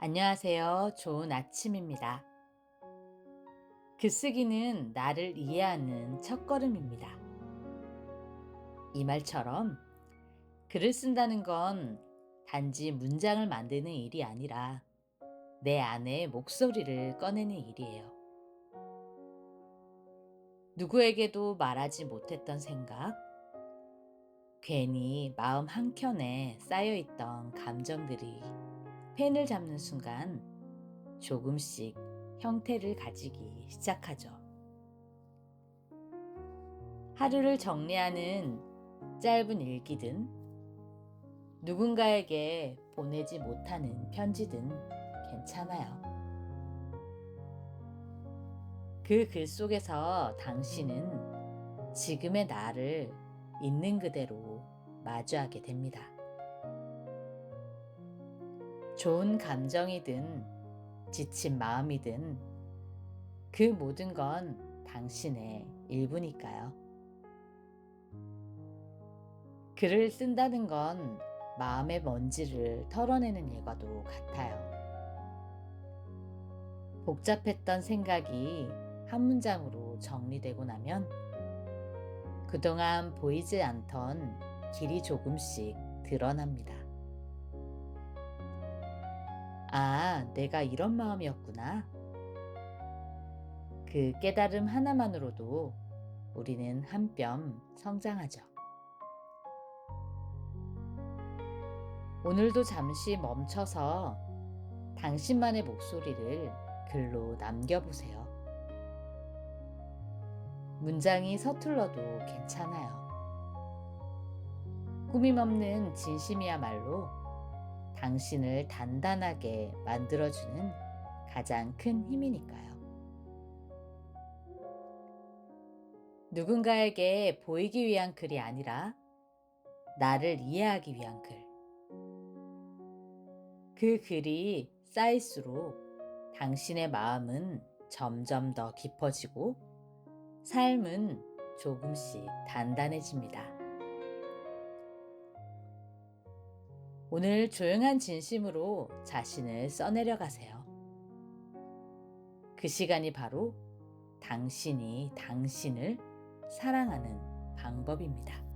안녕하세요. 좋은 아침입니다. 글쓰기는 나를 이해하는 첫걸음입니다. 이 말처럼 글을 쓴다는 건 단지 문장을 만드는 일이 아니라 내 안의 목소리를 꺼내는 일이에요. 누구에게도 말하지 못했던 생각, 괜히 마음 한켠에 쌓여있던 감정들이 펜을 잡는 순간 조금씩 형태를 가지기 시작하죠. 하루를 정리하는 짧은 일기든 누군가에게 보내지 못하는 편지든 괜찮아요. 그 글 속에서 당신은 지금의 나를 있는 그대로 마주하게 됩니다. 좋은 감정이든 지친 마음이든 그 모든 건 당신의 일부니까요. 글을 쓴다는 건 마음의 먼지를 털어내는 일과도 같아요. 복잡했던 생각이 한 문장으로 정리되고 나면 그동안 보이지 않던 길이 조금씩 드러납니다. 아, 내가 이런 마음이었구나. 그 깨달음 하나만으로도 우리는 한 뼘 성장하죠. 오늘도 잠시 멈춰서 당신만의 목소리를 글로 남겨보세요. 문장이 서툴러도 괜찮아요. 꾸밈 없는 진심이야말로 당신을 단단하게 만들어주는 가장 큰 힘이니까요. 누군가에게 보이기 위한 글이 아니라 나를 이해하기 위한 글. 그 글이 쌓일수록 당신의 마음은 점점 더 깊어지고 삶은 조금씩 단단해집니다. 오늘 조용한 진심으로 자신을 써내려 가세요. 그 시간이 바로 당신이 당신을 사랑하는 방법입니다.